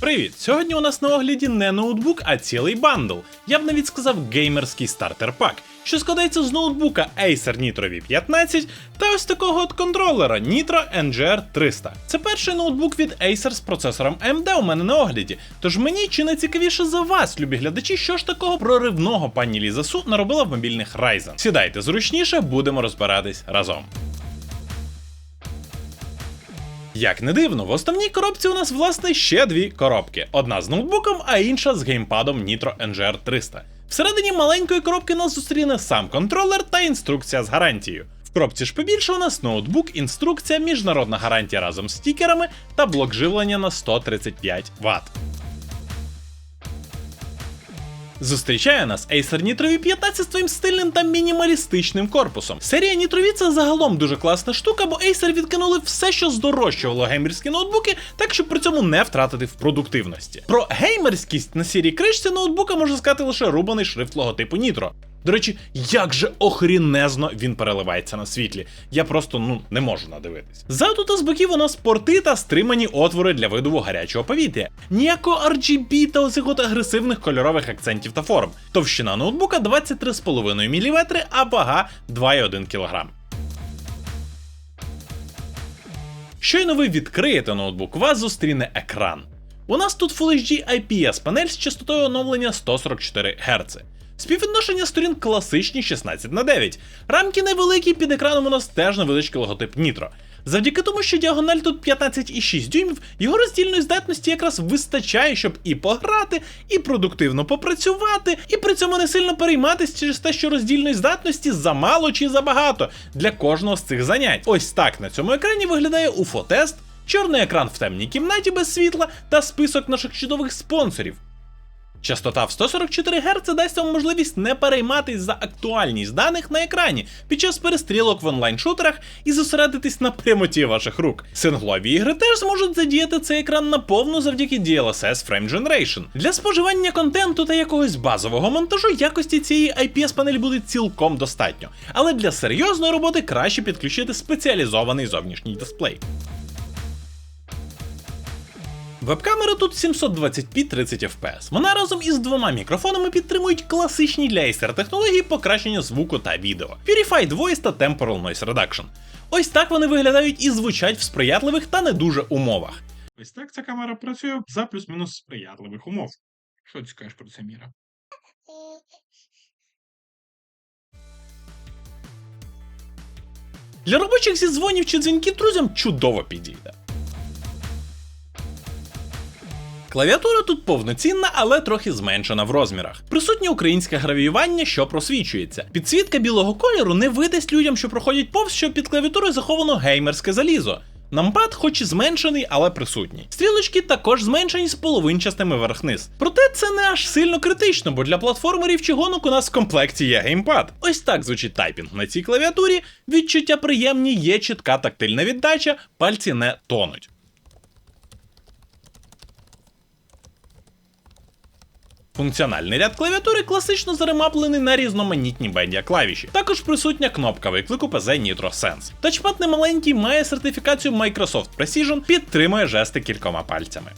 Привіт! Сьогодні у нас на огляді не ноутбук, а цілий бандл. Я б навіть сказав геймерський стартер пак, що складається з ноутбука Acer Nitro V15 та ось такого от контролера Nitro NGR 300. Це перший ноутбук від Acer з процесором AMD у мене на огляді. Тож мені чи не цікавіше за вас, любі глядачі, що ж такого проривного пані Лізасу наробила в мобільних Ryzen. Сідайте зручніше, будемо розбиратись разом. Як не дивно, в основній коробці у нас власне ще дві коробки: одна з ноутбуком, а інша з геймпадом Nitro NGR 300. Всередині маленької коробки нас зустріне сам контролер та інструкція з гарантією. В коробці ж побільше у нас ноутбук, інструкція, міжнародна гарантія разом з стікерами та блок живлення на 135 Вт. Зустрічає нас Acer Nitro V15 з своїм стильним та мінімалістичним корпусом. Серія Nitro V це загалом дуже класна штука, бо Acer відкинули все, що здорожчувало геймерські ноутбуки, так щоб при цьому не втратити в продуктивності. Про геймерськість на сірій кришці ноутбука можна сказати лише рубаний шрифт логотипу Nitro. До речі, як же охрінезно він переливається на світлі. Я просто ну не можу надивитись. Ззаду та з боків у нас порти та стримані отвори для видуву гарячого повітря. Ніякого RGB та оцих от агресивних кольорових акцентів та форм. Товщина ноутбука 23,5 мм, а вага 2,1 кг. Щойно ви відкриєте ноутбук, вас зустріне екран. У нас тут Full HD IPS панель з частотою оновлення 144 Гц. Співвідношення сторін класичні 16 на 9. Рамки невеликі, під екраном у нас теж невеличкий логотип Nitro. Завдяки тому, що діагональ тут 15,6 дюймів, його роздільної здатності якраз вистачає, щоб і пограти, і продуктивно попрацювати, і при цьому не сильно перейматися через те, що роздільної здатності замало чи забагато для кожного з цих занять. Ось так на цьому екрані виглядає UFO-тест, чорний екран в темній кімнаті без світла та список наших чудових спонсорів. Частота в 144 Гц дасть вам можливість не перейматись за актуальність даних на екрані під час перестрілок в онлайн-шутерах і зосередитись на прямоті ваших рук. Синглові ігри теж зможуть задіяти цей екран наповну завдяки DLSS Frame Generation. Для споживання контенту та якогось базового монтажу якості цієї IPS панелі буде цілком достатньо, але для серйозної роботи краще підключити спеціалізований зовнішній дисплей. Веб-камера тут 720p 30 fps. Вона разом із двома мікрофонами підтримують класичні для Acer технології покращення звуку та відео, Purified Voice та Temporal Noise Reduction. Ось так вони виглядають і звучать в сприятливих та не дуже умовах. Ось так ця камера працює за плюс-мінус сприятливих умов. Що ти скажеш про це, Міра? Для робочих зі дзвонів чи дзвінків друзям чудово підійде. Клавіатура тут повноцінна, але трохи зменшена в розмірах. Присутнє українське гравіювання, що просвічується. Підсвітка білого кольору не видасть людям, що проходять повз, що під клавіатурою заховано геймерське залізо. Нампад, хоч і зменшений, але присутній. Стрілочки також зменшені з половинчастими верх-низ. Проте це не аж сильно критично, бо для платформерів чи гонок у нас в комплекті є геймпад. Ось так звучить тайпінг на цій клавіатурі. Відчуття приємні, є чітка тактильна віддача, пальці не тонуть. Функціональний ряд клавіатури класично заремаплений на різноманітні бендя клавіші. Також присутня кнопка виклику PZ Nitro Sense. Тачпад немаленький має сертифікацію Microsoft Precision, підтримує жести кількома пальцями.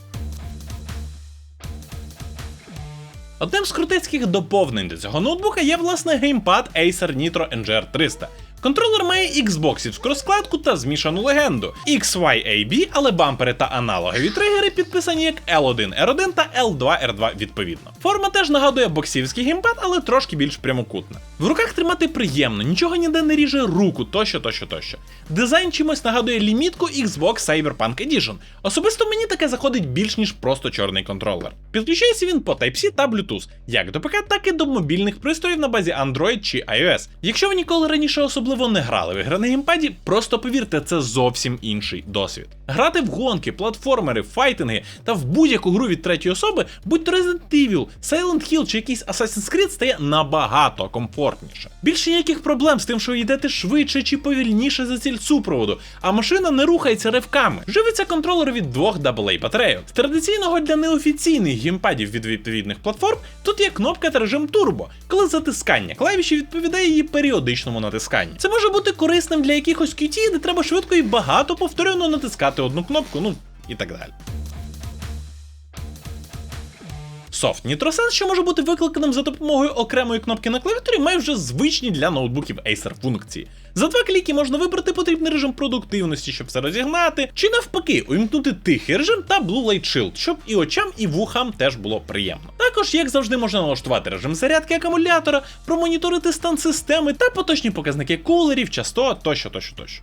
Одним з крутецьких доповнень до цього ноутбука є власне геймпад Acer Nitro NGR 300. Контролер має Xboxівську розкладку та змішану легенду XYAB, але бампери та аналогові тригери підписані як L1R1 та L2R2 відповідно. Форма теж нагадує боксівський геймпад, але трошки більш прямокутна. В руках тримати приємно, нічого ніде не ріже руку, тощо, тощо, тощо. Дизайн чимось нагадує лімітку Xbox Cyberpunk Edition. Особисто мені таке заходить більш ніж просто чорний контролер. Підключається він по Type-C та Bluetooth, як до ПК, так і до мобільних пристроїв на базі Android чи iOS. Якщо ви ніколи раніше особливо не грали в ігри на геймпаді, просто повірте, це зовсім інший досвід. Грати в гонки, платформери, файтинги та в будь-яку гру від третьої особи, будь то Resident Evil, Silent Hill чи якийсь Assassin's Creed стає набагато комфортніше. Більше ніяких проблем з тим, що йдете швидше чи повільніше за ціль супроводу, а машина не рухається ривками. Живиться контролер від двох AA батарейок. З традиційного для неофіційних геймпадів від відповідних платформ тут є кнопка та режим турбо, коли затискання клавіші відповідає її періодичному натисканню. Це може бути корисним для якихось QT, де треба швидко і багато повторювано натискати одну кнопку, ну і так далі. Софт NitroSense, що може бути викликаним за допомогою окремої кнопки на клавіатурі, має вже звичні для ноутбуків Acer функції. За два кліки можна вибрати потрібний режим продуктивності, щоб все розігнати, чи навпаки, увімкнути тихий режим та Blue Light Shield, щоб і очам, і вухам теж було приємно. Також, як завжди, можна налаштувати режим зарядки акумулятора, промоніторити стан системи та поточні показники кулерів, частот тощо, тощо, тощо.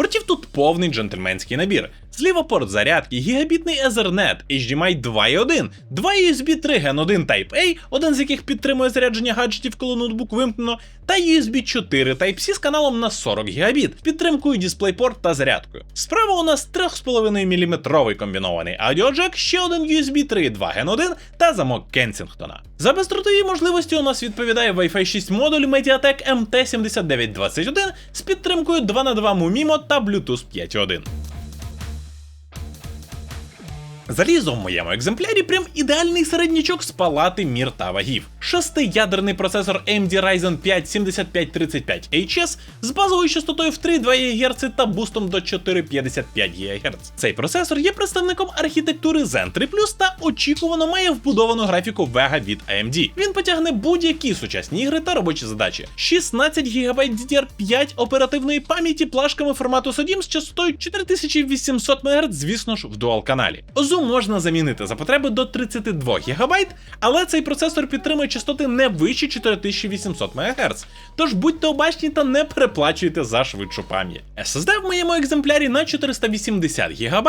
Портів тут повний джентльменський набір. Зліва порт зарядки, гігабітний Ethernet, HDMI 2.1, два USB 3 Gen 1 Type-A, один з яких підтримує зарядження гаджетів, коли ноутбук вимкнено, та USB 4 Type-C з каналом на 40 гігабіт, підтримкою DisplayPort та зарядкою. Справа у нас 3,5 мм комбінований аудіоджек, ще один USB 3.2 Gen 1 та замок Кенсінгтона. За бездротові можливості у нас відповідає Wi-Fi 6 модуль MediaTek MT7921 з підтримкою 2х2 MUMIMO та Bluetooth 5.1. Залізо в моєму екземплярі прям ідеальний середнячок з палати мір та вагів. Шестиядерний процесор AMD Ryzen 5 7535HS з базовою частотою в 3,2 ГГц та бустом до 4,55 ГГц. Цей процесор є представником архітектури Zen 3 та очікувано має вбудовану графіку Vega від AMD. Він потягне будь-які сучасні ігри та робочі задачі. 16 ГБ DDR5 оперативної пам'яті плашками формату SODIMM з частотою 4800 МГц, звісно ж, в дуал каналі. Можна замінити за потреби до 32 ГБ, але цей процесор підтримує частоти не вище 4800 МГц. Тож будьте обачні та не переплачуйте за швидшу пам'ять. SSD в моєму екземплярі на 480 ГБ,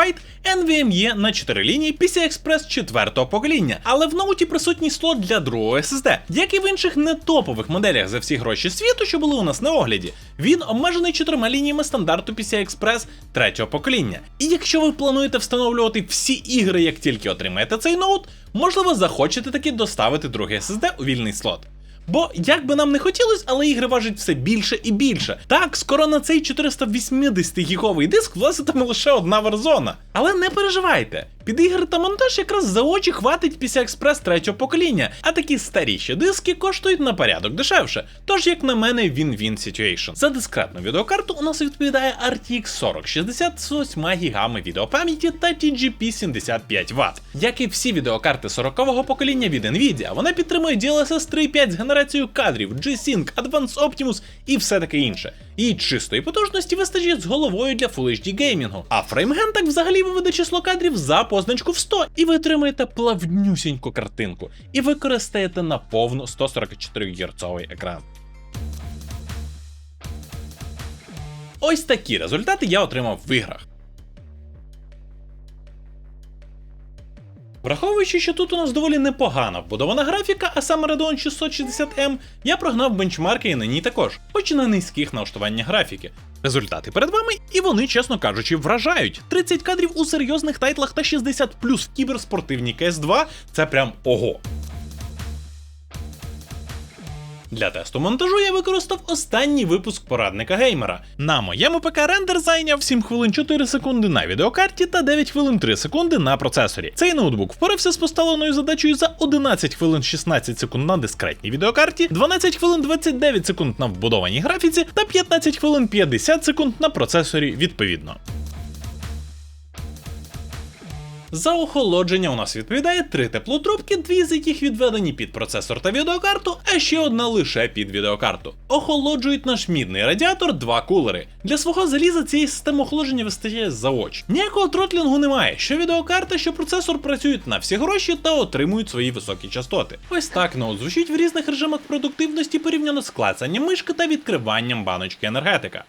NVMe на 4 лінії PCI Express 4 покоління, але в ноуті присутній слот для другого SSD, як і в інших нетопових моделях за всі гроші світу, що були у нас на огляді. Він обмежений чотирма лініями стандарту PCI Express третього покоління. І якщо ви плануєте встановлювати всі ігри, як тільки отримаєте цей ноут, можливо, захочете таки доставити другий SSD у вільний слот. Бо як би нам не хотілося, але ігри важать все більше і більше. Так, скоро на цей 480 гіговий диск влазитиме лише одна верзона. Але не переживайте, під ігри та монтаж якраз за очі хватить PCI Express третього покоління, а такі старіші диски коштують на порядок дешевше. Тож, як на мене, він-він situation. За дискретну відеокарту у нас відповідає RTX 4060 з 8 гігами відеопам'яті та TGP 75 Вт. Як і всі відеокарти 40-го покоління від Nvidia, вона підтримує DLSS 3.5 з генерацією кадрів, G-Sync, Advanced Optimus і все таке інше. І чистої потужності вистачить з головою для Full HD геймінгу. А фреймген так взагалі виведе число кадрів за позначку в 100, і ви отримаєте плавнюсіньку картинку, і використаєте на повну 144 Гц екран. Ось такі результати я отримав в іграх. Враховуючи, що тут у нас доволі непогана вбудована графіка, а саме Radeon 660M, я прогнав бенчмарки і на ній також, хоч і на низьких налаштуваннях графіки. Результати перед вами, і вони, чесно кажучи, вражають. 30 кадрів у серйозних тайтлах та 60 плюс в кіберспортивній CS2 це прям ого. Для тесту монтажу я використав останній випуск порадника геймера. На моєму ПК рендер зайняв 7 хвилин 4 секунди на відеокарті та 9 хвилин 3 секунди на процесорі. Цей ноутбук впорався з поставленою задачею за 11 хвилин 16 секунд на дискретній відеокарті, 12 хвилин 29 секунд на вбудованій графіці та 15 хвилин 50 секунд на процесорі відповідно. За охолодження у нас відповідає три теплотрубки, дві з яких відведені під процесор та відеокарту, а ще одна лише під відеокарту. Охолоджують наш мідний радіатор два кулери. Для свого заліза цієї системи охолодження вистачає за очі. Ніякого тротлінгу немає, що відеокарта, що процесор працюють на всі гроші та отримують свої високі частоти. Ось так ноут звучить в різних режимах продуктивності порівняно з клацанням мишки та відкриванням баночки енергетика.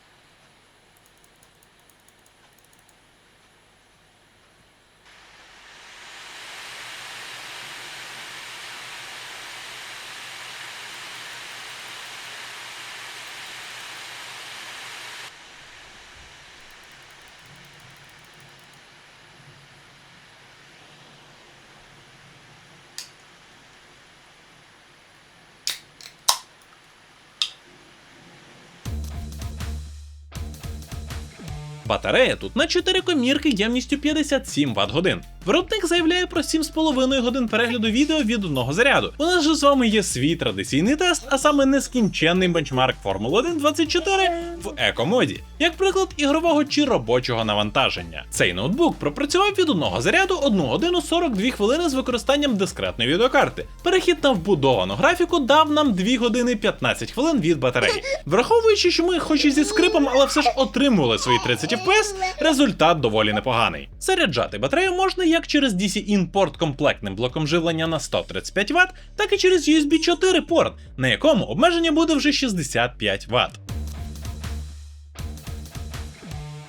Батарея тут на 4 комірки ємністю 57 Вт годин. Виробник заявляє про 7,5 годин перегляду відео від одного заряду. У нас же з вами є свій традиційний тест, а саме нескінченний бенчмарк Формули 1 24 в екомоді, як приклад ігрового чи робочого навантаження. Цей ноутбук пропрацював від одного заряду 1 годину 42 хвилини з використанням дискретної відеокарти. Перехід на вбудовану графіку дав нам 2 години 15 хвилин від батареї. Враховуючи, що ми, хоч і зі скрипом, але все ж отримували свої 30 FPS, результат доволі непоганий. Заряджати батарею можна як через DC-in порт комплектним блоком живлення на 135 Вт, так і через USB 4 порт, на якому обмеження буде вже 65 Вт.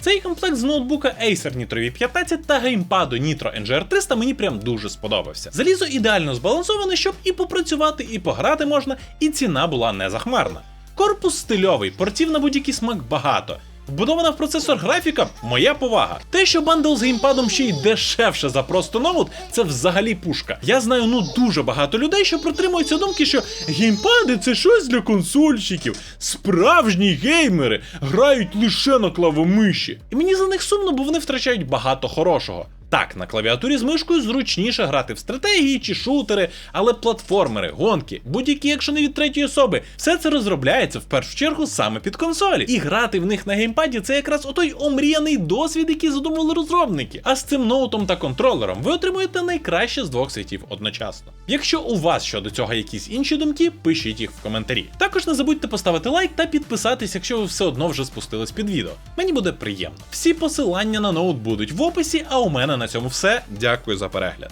Цей комплект з ноутбука Acer Nitro V15 та геймпаду Nitro NGR 300 мені прям дуже сподобався. Залізо ідеально збалансоване, щоб і попрацювати, і пограти можна, і ціна була не захмарна. Корпус стильовий, портів на будь-який смак багато. Вбудована в процесор графіка моя повага. Те, що бандл з геймпадом ще й дешевше за просто ноут, це взагалі пушка. Я знаю ну дуже багато людей, що притримуються думки, що геймпади це щось для консольщиків. Справжні геймери грають лише на клавомиші. І мені за них сумно, бо вони втрачають багато хорошого. Так, на клавіатурі з мишкою зручніше грати в стратегії чи шутери, але платформери, гонки, будь-які екшени від третьої особи, все це розробляється в першу чергу саме під консолі. І грати в них на геймпаді це якраз отой омріяний досвід, який задумали розробники. А з цим ноутом та контролером ви отримуєте найкраще з двох світів одночасно. Якщо у вас щодо цього якісь інші думки, пишіть їх в коментарі. Також не забудьте поставити лайк та підписатись, якщо ви все одно вже спустились під відео. Мені буде приємно. Всі посилання на ноут будуть в описі, а у мене на цьому все. Дякую за перегляд.